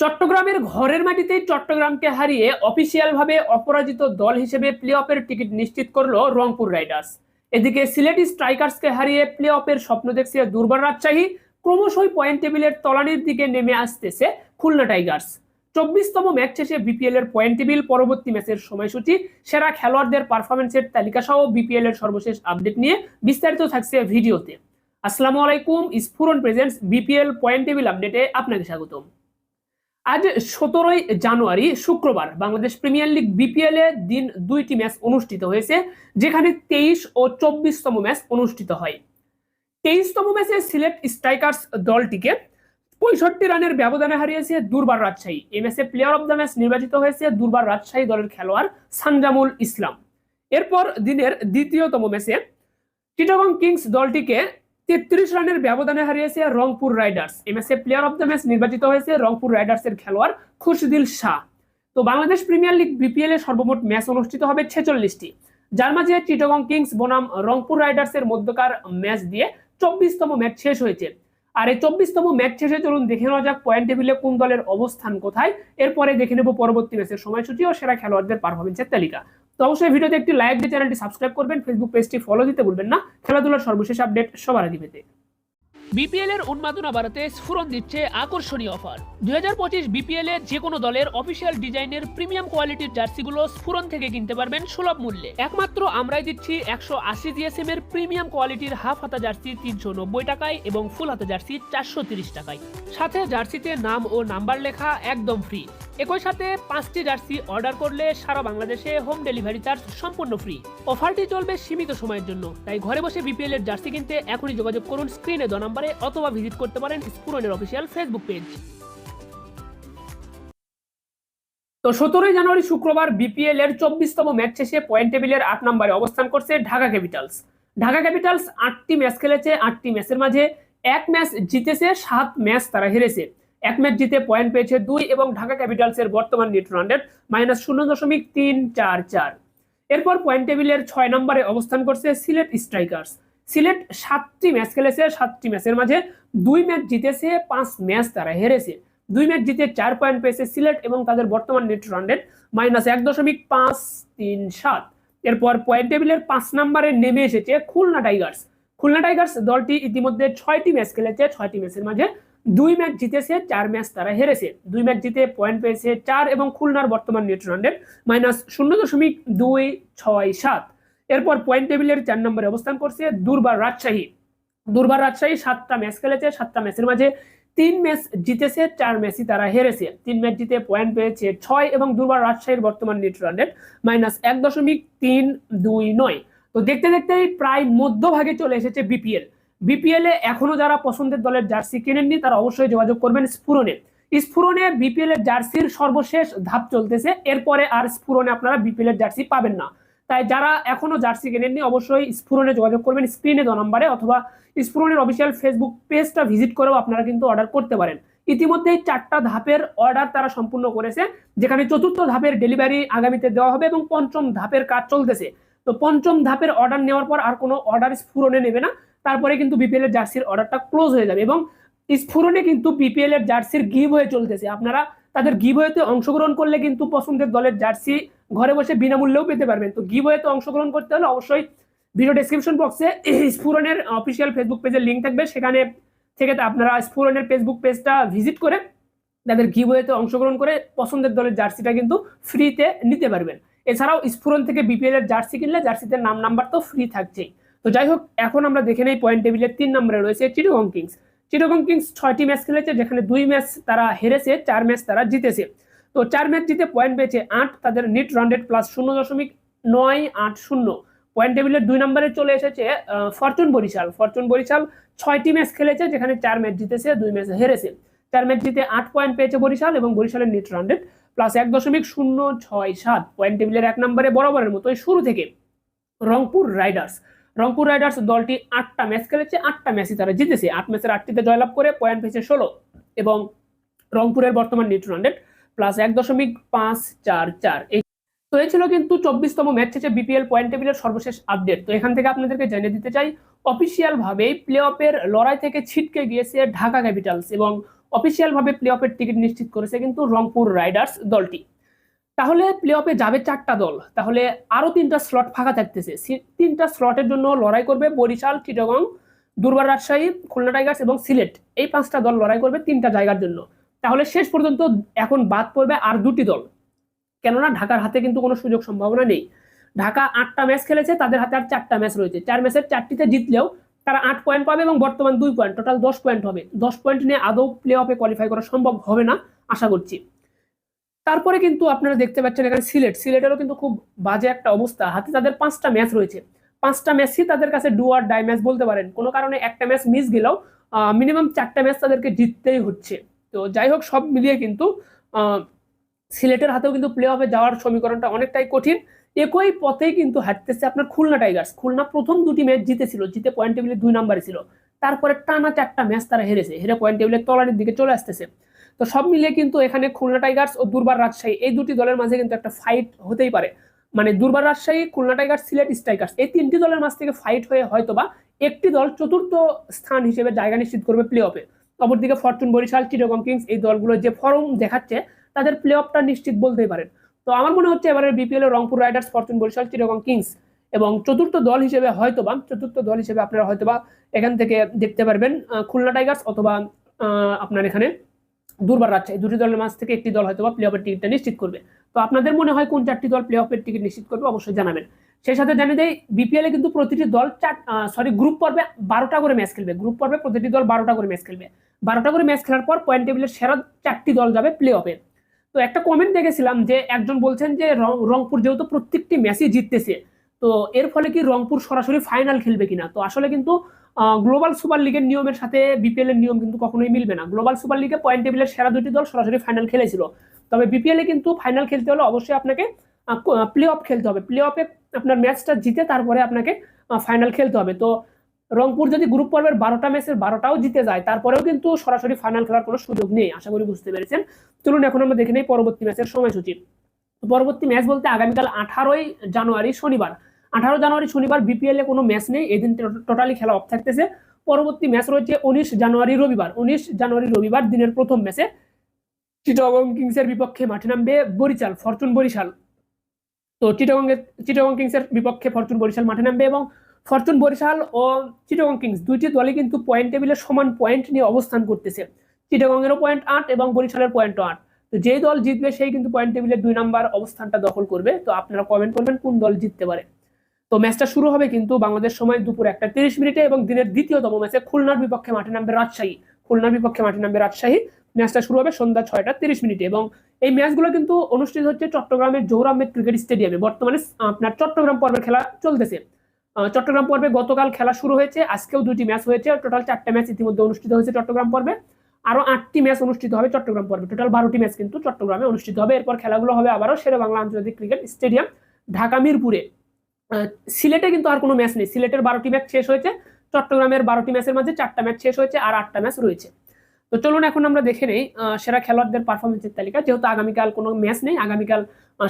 চট্টগ্রামের ঘরের মাটিতে চট্টগ্রামকে হারিয়ে অফিসিয়ালভাবে অপরাজিত দল হিসেবে প্লে অফের টিকিট নিশ্চিত করল রংপুর রাইডার্স। এদিকে সিলেটি স্ট্রাইকার্সকে হারিয়ে প্লে স্বপ্ন দেখছে দুর্বার রাজশাহী। ক্রমশই পয়েন্ট টেবিলের তলানির দিকে নেমে আসতেছে খুলনা টাইগার্স। চব্বিশতম ম্যাচ শেষে বিপিএল এর পয়েন্ট টেবিল পরবর্তী ম্যাচের সময়সূচি। সেরা খেলোয়াড়দের পারফরমেন্সের তালিকা সহ বিপিএল এর সর্বশেষ আপডেট নিয়ে বিস্তারিত থাকছে ভিডিওতে। আসসালামু আলাইকুম Sphuran presents, BPL point table আপডেটে আপনাকে স্বাগতম। আজ সতেরোই জানুয়ারি শুক্রবার বাংলাদেশ প্রিমিয়ার লিগ বিপিএল এ দিন দুইটি ম্যাচ অনুষ্ঠিত হয়েছে, যেখানে তেইশ ও চব্বিশতম ম্যাচ অনুষ্ঠিত হয়। তেইশতম ম্যাচে সিলেট স্ট্রাইকার্স দলটিকে পঁয়ষট্টি রানের ব্যবধানে হারিয়েছে দুর্বার রাজশাহী। এই ম্যাচে প্লেয়ার অব দ্য ম্যাচ নির্বাচিত হয়েছে দুর্বার রাজশাহী দলের খেলোয়াড় সানজামুল ইসলাম। এরপর দিনের দ্বিতীয়তম ম্যাচে চিটাগং কিংস দলটিকে তেত্রিশ রানের ব্যবধানে হারিয়েছে রংপুর রাইডার্স। ম্যাচে প্লেয়ার অব দ্য ম্যাচ নির্বাচিত হয়েছে রংপুর রাইডার্সের খেলোয়াড় খুশদিল শাহ। তো বাংলাদেশ প্রিমিয়ার লিগ বিপিএল এর সর্বমোট ম্যাচ অনুষ্ঠিত হবে ছেচল্লিশটি। যার মাঝে চিটাগং কিংস বনাম রংপুর রাইডার্সের মধ্যকার ম্যাচ দিয়ে চব্বিশতম ম্যাচ শেষ হয়েছে। আর এই চব্বিশতম ম্যাচ শেষে চলুন দেখে নেওয়া যাক পয়েন্ট টেবিলে কোন দলের অবস্থান কোথায়। এরপরে দেখে নেব পরবর্তী ম্যাচের সময়সূচি ও সেরা খেলোয়াড়দের পারফরমেন্সের তালিকা। তো অবশ্যই ভিডিওতে একটি লাইক দিয়ে চ্যানেলটি সাবস্ক্রাইব করবেন ফেসবুক পেজটি ফলো দিতে ভুলবেন না। খেলাধুলার সর্বশেষ আপডেট সবার আগে পেতে। বিপিএল এর উন্মাদনা বাড়াতে স্ফুরন দিচ্ছে আকর্ষণীয় অফার। দুই হাজার পঁচিশ বিপিএল এ যে কোনো দলের অফিসিয়াল ডিজাইনের প্রিমিয়াম কোয়ালিটির জার্সিগুলো স্ফুরন থেকে কিনতে পারবেন সুলভ মূল্যে। একমাত্র আমরাই দিচ্ছি একশো আশি জিএসএম এর প্রিমিয়াম কোয়ালিটির হাফ হাতা জার্সি তিনশো নব্বই টাকায় এবং ফুল হাতা জার্সি চারশো তিরিশ টাকায়। সাথে জার্সিতে নাম ও নাম্বার লেখা একদম ফ্রি একই সাথে পাঁচটি জার্সি অর্ডার করলে সারা বাংলাদেশে হোম ডেলিভারি চার্জ সম্পূর্ণ ফ্রি। অফারটি চলবে সীমিত সময়ের জন্য, তাই ঘরে বসে বিপিএল এর জার্সি কিনতে এখনই যোগাযোগ করুন স্ক্রিনে দ নাম্বারে অথবা ভিজিট করতে পারেন স্পুরনের অফিসিয়াল ফেসবুক পেজ। তো সতেরোই জানুয়ারি শুক্রবার বিপিএল এর চব্বিশতম ম্যাচ শেষে পয়েন্ট টেবিলের আট নম্বরে অবস্থান করছে ঢাকা ক্যাপিটালস। ঢাকা ক্যাপিটালস আটটি ম্যাচ খেলেছে, আটটি ম্যাচের মাঝে এক ম্যাচ জিতেছে, সাত ম্যাচ তারা হেরেছে। এক ম্যাচ জিতে পয়েন্ট পেয়েছে দুই এবং ঢাকা ক্যাপিটালসের বর্তমান নেট রান রেট মাইনাস শূন্য দশমিক তিন চার চার। এরপর পয়েন্ট টেবিলের ছয় নম্বরে অবস্থান করছে সিলেট স্ট্রাইকার্স সিলেট সাতটি ম্যাচ খেলেছে, সাতটি ম্যাচের মাঝে দুই ম্যাচ জিতেছে, পাঁচ ম্যাচ তারা হেরেছে। দুই ম্যাচ জিতে চার পয়েন্ট পেয়েছে সিলেট এবং তাদের বর্তমান নেট রান রেট মাইনাস এক দশমিক পাঁচ তিন সাত। এরপর পয়েন্ট টেবিলের পাঁচ নম্বরে নেমে এসেছে খুলনা টাইগার্স খুলনা টাইগার্স দলটি ইতিমধ্যে ছয়টি ম্যাচ খেলেছে, ছয়টি ম্যাচের মাঝে দুই ম্যাচ জিতেছে, চার ম্যাচ তারা হেরেছে। দুই ম্যাচ জিতে পয়েন্ট পেয়েছে চার এবং খুলনার বর্তমান নেট মাইনাস শূন্য দশমিক দুই ছয় সাত। এরপর পয়েন্ট টেবিলের চার নম্বরে অবস্থান করছে দুর্বার রাজশাহী। দুর্বার রাজশাহী সাতটা ম্যাচ খেলেছে, সাতটা ম্যাচের মাঝে তিন ম্যাচ জিতেছে, চার ম্যাচই তারা হেরেছে। তিন ম্যাচ জিতে পয়েন্ট পেয়েছে ছয় এবং দুর্বার রাজশাহীর বর্তমান নেট মাইনাস এক দশমিক তিন দুই নয়। তো দেখতে দেখতেই প্রায় মধ্যভাগে চলে এসেছে বিপিএল বিপিএল এ এখনও যারা পছন্দের দলের জার্সি কেনেননি, তারা অবশ্যই যোগাযোগ করবেন স্ফুরনে স্ফুরনে বিপিএল এর জার্সির সর্বশেষ ধাপ চলতেছে, এরপরে আর স্ফুরনে আপনারা বিপিএল এর জার্সি পাবেন না। তাই যারা এখনও জার্সি কেনেননি, অবশ্যই স্ফুরনে যোগাযোগ করবেন, স্ক্রিনে দ নম্বরে, অথবা স্ফুরনের অফিসিয়াল ফেসবুক পেজটা ভিজিট করেও আপনারা কিন্তু অর্ডার করতে পারেন। ইতিমধ্যেই চারটা ধাপের অর্ডার তারা সম্পূর্ণ করেছে, যেখানে চতুর্থ ধাপের ডেলিভারি আগামীতে দেওয়া হবে এবং পঞ্চম ধাপের কাজ চলতেছে। তো পঞ্চম ধাপের অর্ডার নেওয়ার পর আর কোনো অর্ডার স্ফুরনে নেবে না। তারপরে কিন্তু বিপিএল এর জার্সির অর্ডারটা ক্লোজ হয়ে যাবে এবং স্ফুরনে কিন্তু বিপিএল এর জার্সির গিভ হয়ে চলতেছে। আপনারা তাদের গিভ হয়েতে অংশগ্রহণ করলে কিন্তু পছন্দের দলের জার্সি ঘরে বসে বিনামূল্যেও পেতে পারবেন। তো গিভ হয়েতে অংশগ্রহণ করতে হলে অবশ্যই ভিডিও ডেসক্রিপশন বক্সে স্ফুরনের অফিসিয়াল ফেসবুক পেজের লিঙ্ক থাকবে। সেখানে থেকে আপনারা স্ফুরনের ফেসবুক পেজটা ভিজিট করে তাদের গিভ হয়েতে অংশগ্রহণ করে পছন্দের দলের জার্সিটা কিন্তু ফ্রিতে নিতে পারবেন। এছাড়াও স্ফুরন থেকে বিপিএল এর জার্সি কিনলে জার্সিতে নাম নাম্বার তো ফ্রি থাকছেই। তো যাই হোক এখন আমরা দেখে নেই পয়েন্ট টেবিলের তিন নম্বরে রয়েছে চিটাগং কিংস চিটাগং কিংস ছয়টি ম্যাচ খেলেছে, যেখানে দুই ম্যাচ তারা হেরেছে, চার ম্যাচ তারা জিতেছে। তো চার ম্যাচ জিতে পয়েন্ট পেয়েছে আট, তাদের নেট রানডেড প্লাস শূন্য দশমিক নয় আট শূন্য। পয়েন্ট টেবিলের দুই নম্বরে চলে এসেছে ফরচুন বরিশাল ফরচুন বরিশাল ছয়টি ম্যাচ খেলেছে, যেখানে চার ম্যাচ জিতেছে, দুই ম্যাচ হেরেছে। চার ম্যাচ জিতে আট পয়েন্ট পেয়েছে বরিশাল এবং বরিশালের নেট রানডেড প্লাস এক দশমিক শূন্য ছয় সাত পয়েন্ট টেবিলের এক নম্বরে বরাবরের মতোই শুরু থেকে রংপুর রাইডার্স রংপুর রাইডার্স দলটি আটটা ম্যাচ খেলেছে, আটটা ম্যাচই তারা জিতেছে। আট ম্যাচের আটটিতে জয়লাভ করে পয়েন্ট পেয়েছে ষোলো এবং রংপুরের বর্তমান নেট রানডেড প্লাস এক দশমিক পাঁচ চার চার। এই তো এই ছিল কিন্তু চব্বিশতম ম্যাচ শেষে বিপিএল পয়েন্ট টেবিলের সর্বশেষ আপডেট তো এখান থেকে আপনাদেরকে জানিয়ে দিতে চাই অফিসিয়াল ভাবে প্লে অফের লড়াই থেকে ছিটকে গিয়েছে ঢাকা ক্যাপিটালস এবং অফিসিয়াল ভাবে প্লে অফের টিকিট নিশ্চিত করেছে কিন্তু রংপুর রাইডার্স দলটি। তাহলে প্লে অফে যাবে চারটা দল। তাহলে আরও তিনটা স্লট ফাঁকা থাকতেছে। তিনটা স্লটের জন্য লড়াই করবে বরিশাল, চিটগং, দুর্বার রাজশাহী, খুলনা টাইগার্স এবং সিলেট। এই পাঁচটা দল লড়াই করবে তিনটা জায়গার জন্য। তাহলে শেষ পর্যন্ত এখন বাদ পড়বে আর দুটি দল। কেননা ঢাকার হাতে কিন্তু কোনো সুযোগ সম্ভাবনা নেই। ঢাকা আটটা ম্যাচ খেলেছে, তাদের হাতে আর চারটা ম্যাচ রয়েছে। চার ম্যাচের চারটিতে জিতলেও তারা আট পয়েন্ট পাবে এবং বর্তমান দুই পয়েন্ট টোটাল দশ পয়েন্ট হবে। দশ পয়েন্ট নিয়ে আদৌ প্লে অফে কোয়ালিফাই করা সম্ভব হবে না, আশা করছি। তারপরে কিন্তু আপনারা দেখতে পাচ্ছেন এখানে সিলেট। সিলেটেরও কিন্তু খুব বাজে একটা অবস্থা। হাতে তাদের পাঁচটা ম্যাচ রয়েছে। পাঁচটা ম্যাচই তাদের কাছে ডু আর ডাই ম্যাচ বলতে পারেন। কোনো কারণে একটা ম্যাচ মিস গেলেও মিনিমাম চারটা ম্যাচ তাদেরকে জিততেই হচ্ছে। তো যাই হোক, সব মিলিয়ে কিন্তু সিলেটের হাতেও কিন্তু প্লে অফে যাওয়ার সমীকরণটা অনেকটাই কঠিন। একই পথে কিন্তু হাঁটতেছে আপনার খুলনা টাইগার্স। খুলনা প্রথম দুটি ম্যাচ জিতেছিল, জিতে পয়েন্ট টেবিলে দুই নম্বরে ছিল। তারপরে টানা চারটা ম্যাচ তারা হেরেছে, হেরে পয়েন্ট টেবিলের তলানির দিকে চলে আসতেছে। তো সব মিলিয়ে কিন্তু এখানে খুলনা টাইগার্স ও দুর্বার রাজশাহী, এই দুটি দলের মাঝে কিন্তু একটা ফাইট হতেই পারে। মানে দুর্বার রাজশাহী, খুলনা টাইগার্স, সিলেট স্ট্রাইকার্স, এই তিনটি দলের মাঝ থেকে ফাইট হয়ে হয়তোবা একটি দল চতুর্থ স্থান হিসেবে জায়গা নিশ্চিত করবে প্লে অফে অপরদিকে ফরচুন বরিশাল, চিটাগং কিংস এই দলগুলো যে ফর্ম দেখাচ্ছে, তাদের প্লে অফটা নিশ্চিত বলতেই পারেন। তো আমার মনে হচ্ছে এবারে BPL Rangpur Riders Fortune Barishal Chittagong Kings এবং চতুর্থ দল হিসেবে হয়তোবা, চতুর্থ দল হিসেবে আপনারা হয়তোবা এখান থেকে দেখতে পারবেন খুলনা টাইগার্স অথবা আপনার এখানে দুর্বার রাজশাহী। দুটি দলের মাঝ থেকে একটি দল হয়তো বা প্লে অফের টিকিটটা নিশ্চিত করবে। তো আপনাদের মনে হয় কোন চারটি দল প্লে অফের টিকিট নিশ্চিত করবে? অবশ্যই জানাবেন। সেই সাথে জানিয়ে দেয় বিপিএল এ কিন্তু প্রতিটি দল চার সরি গ্রুপ পর্বে বারোটা করে ম্যাচ খেলবে। গ্রুপ পর্বে প্রতিটি দল বারোটা করে ম্যাচ খেলবে। বারোটা করে ম্যাচ খেলার পর পয়েন্ট টেবিলের সেরা চারটি দল যাবে প্লে অফে তো একটা কমেন্ট দেখেছিলাম যে একজন বলছেন যে রংপুর যেহেতু প্রত্যেকটি ম্যাচই জিততেছে, তো এর ফলে কি রংপুর সরাসরি ফাইনাল খেলবে কিনা? তো আসলে কিন্তু গ্লোবাল সুপার লিগের নিয়মের সাথে বিপিএল এর নিয়ম কিন্তু কখনোই মিলবে না। গ্লোবাল সুপার লিগে পয়েন্ট টেবিলের সেরা দুটি দল সরাসরি ফাইনাল খেলেছিল। তবে বিপিএল কিন্তু ফাইনাল খেলতে হলে অবশ্যই আপনাকে প্লে অফ খেলতে হবে। প্লে অফে আপনার ম্যাচটা জিতে তারপরে আপনাকে ফাইনাল খেলতে হবে। তো রংপুর যদি গ্রুপ পর্বের বারোটা ম্যাচের বারোটাও জিতে যায়, তারপরেও কিন্তু সরাসরি ফাইনাল খেলার কোনো সুযোগ নেই, আশা করি বুঝতে পেরেছেন। চলুন এখন আমরা দেখে নেই পরবর্তী ম্যাচের সময়সূচি। পরবর্তী ম্যাচ বলতে আগামীকাল আঠারোই জানুয়ারি শনিবার। আঠারো জানুয়ারি শনিবার বিপিএল এ কোনো ম্যাচ নেই, এদিন টোটালি খেলা অফ থাকতেছে। পরবর্তী ম্যাচ রয়েছে উনিশ জানুয়ারি রবিবার। উনিশ জানুয়ারি রবিবার দিনের প্রথম ম্যাচে চিটাগং কিংসের বিপক্ষে মাঠে নামবে বরিশাল, ফরচুন বরিশাল। তো চিটাগং চিটাগং কিংসের বিপক্ষে ফরচুন বরিশাল মাঠে নামবে এবং ফরচুন বরিশাল ও চিটাগং কিংস দুইটি দলই কিন্তু পয়েন্ট টেবিলে সমান পয়েন্ট নিয়ে অবস্থান করতেছে। চিটাগং এরও পয়েন্ট আট এবং বরিশালের পয়েন্ট আট। তো যেই দল জিতবে, সেই কিন্তু পয়েন্ট টেবিলের দুই নাম্বার অবস্থানটা দখল করবে। তো আপনারা কমেন্ট করবেন কোন দল জিততে পারে। তো ম্যাচটা শুরু হবে কিন্তু বাংলাদেশ সময় দুপুর একটা তিরিশ মিনিটে এবং দিনের দ্বিতীয়তম ম্যাচে খুলনার বিপক্ষে মাঠে নামবে রাজশাহী। খুলনার বিপক্ষে মাঠে নামবে রাজশাহী। ম্যাচটা শুরু হবে সন্ধ্যা ছয়টা তিরিশ মিনিটে এবং এই ম্যাচগুলো কিন্তু অনুষ্ঠিত হচ্ছে চট্টগ্রামের জহুর আহমেদ ক্রিকেট স্টেডিয়ামে। বর্তমানে আপনার চট্টগ্রাম পর্বের খেলা চলতেছে। চট্টগ্রাম পর্বে গতকাল খেলা শুরু হয়েছে, আজকেও দুটি ম্যাচ হয়েছে টোটাল চারটা ম্যাচ ইতিমধ্যে অনুষ্ঠিত হয়েছে চট্টগ্রাম পর্বে। আরও আটটি ম্যাচ অনুষ্ঠিত হবে চট্টগ্রাম পর্বে। টোটাল বারোটি ম্যাচ কিন্তু চট্টগ্রামে অনুষ্ঠিত হবে। এরপর খেলাগুলো হবে আবারও শেরে বাংলা আন্তর্জাতিক ক্রিকেট স্টেডিয়াম, ঢাকা মিরপুরে। সিলেটে কিন্তু আর কোনো ম্যাচ নেই। সিলেটের বারোটি ম্যাচ শেষ হয়েছে, চট্টগ্রামের বারোটি ম্যাচের মাঝে চারটা ম্যাচ শেষ হয়েছে, আর আটটা ম্যাচ রয়েছে। তো চলুন এখন আমরা দেখে নেই সেরা খেলোয়াড়দের পারফরমেন্সের তালিকা। যেহেতু আগামীকাল কোনো ম্যাচ নেই, আগামীকাল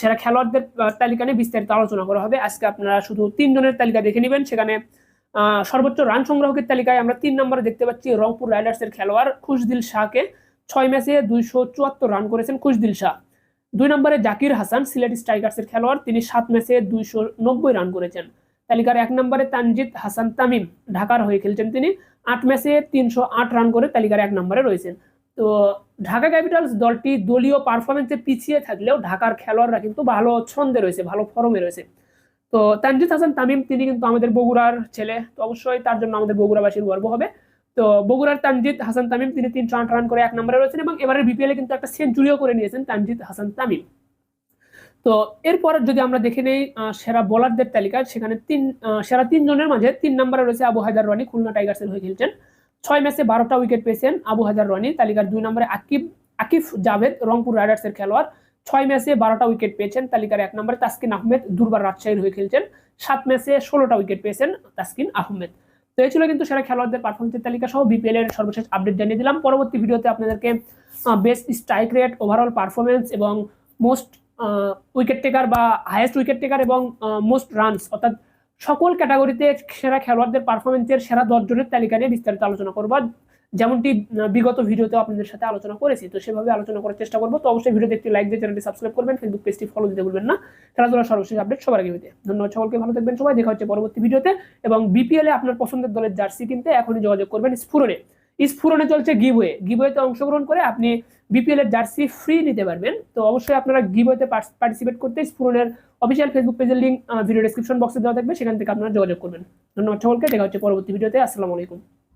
সেরা খেলোয়াড়দের তালিকা নিয়ে বিস্তারিত আলোচনা করা হবে। আজকে আপনারা শুধু তিনজনের তালিকা দেখে নেবেন। সেখানে সর্বোচ্চ রান সংগ্রাহকের তালিকায় আমরা তিন নম্বরে দেখতে পাচ্ছি রংপুর রাইডার্সের খেলোয়াড় খুশদিল শাহকে। ছয় ম্যাচে দুইশো চুয়াত্তর রান করেছেন খুশদিল শাহ। দুই নম্বরে জাকির হাসান, সিলেট স্ট্রাইকার্সের খেলোয়াড়, তিনি সাত ম্যাচে দুইশো নব্বই রান করেছেন। তালিকার এক নম্বরে তানজিদ হাসান তামিম ঢাকার হয়ে খেলছেন তিনি আট ম্যাচে তিনশো আট রান করে তালিকার এক নম্বরে রয়েছেন। তো ঢাকা ক্যাপিটালস দলটি দলীয় পারফরমেন্সে পিছিয়ে থাকলেও ঢাকার খেলোয়াড়রা কিন্তু ভালো ছন্দে রয়েছে, ভালো ফরমে রয়েছে। তো তানজিদ হাসান তামিম, তিনি কিন্তু আমাদের বগুড়ার ছেলে, তো অবশ্যই তার জন্য আমাদের বগুড়াবাসীর গর্ব হবে। তো বগুড়ার তানজিদ হাসান তামিম, তিনি তিনশো আট রান করে এক নম্বরে রয়েছেন এবং এবারের বিপিএল কিন্তু একটা সেঞ্চুরিও করে নিয়েছেন তানজিদ হাসান তামিম। তো এরপর যদি আমরা দেখে নেই সেরা বোলারদের তালিকা সেখানে তিন সেরা তিনজনের মাঝে তিন নম্বরে রয়েছে আবু হায়দার রনি, খুলনা টাইগার্সের হয়ে খেলছেন। ছয় ম্যাচে বারোটা উইকেট পেয়েছেন আবু হায়দার রনি, তালিকার দুই নম্বরে আকিব, আকিফ জাভেদ, রংপুর রাইডার্সের খেলোয়াড়। ছয় ম্যাচে বারোটা উইকেট পেয়েছেন, তালিকার এক নম্বরে তাসকিন আহমেদ, দুর্বার রাজশাহীর হয়ে খেলছেন। সাত ম্যাচে ষোলোটা উইকেট পেয়েছেন তাসকিন আহমেদ। তো এই ছিল কিন্তু সেরা খেলোয়াড়দের পারফরমেন্সের তালিকা সহ বিপিএল এর সর্বশেষ আপডেট জানিয়ে দিলাম। পরবর্তী ভিডিওতে আপনাদেরকে best strike rate overall performance এবং মোস্ট উইকেট টেকার বা হায়েস্ট উইকেট টেকার এবং মোস্ট রানস অর্থাৎ সকল ক্যাটাগরিতে সেরা খেলোয়াড়দের পারফরমেন্সের সেরা দশ জনের তালিকা নিয়ে বিস্তারিত আলোচনা করব। যেমনটি বিগত ভিডিওতে আপনাদের সাথে আলোচনা করেছি, তো সেভাবে আলোচনা করার চেষ্টা করব। তো অবশ্যই ভিডিওতে একটি লাইক দিয়ে চ্যানেলটি সাবস্ক্রাইব করবেন ফেসবুক পেজটি ফলো দিতে ভুলবেন না। খেলাধুলার সর্বশেষ আপডেট সবার আগে পেতে ধন্যবাদ সকলকে, ভালো থাকবেন সবাই, দেখা হচ্ছে পরবর্তী ভিডিওতে। এবং বিপিএলে আপনার পছন্দের দলের জার্সি কিনতে এখনই যোগাযোগ করবেন স্ফুরনে স্ফুরনে চলছে গিবওয়ে। গিবওয়েতে অংশগ্রহণ করে আপনি বিপিএল এর জার্সি ফ্রি নিতে পারবেন। তো অবশ্যই আপনারা গিভওয়েতে পার্টিসিপেট করতে স্পুরনের অফিসিয়াল ফেসবুক পেজের লিঙ্ক ভিডিও ডেসক্রিপশন বক্সে দেওয়া থাকবে। সেখান থেকে আপনারা যোগাযোগ করবেন। ধন্যবাদ সকলকে। দেখা হচ্ছে পরবর্তী ভিডিওতে আসসালামু আলাইকুম।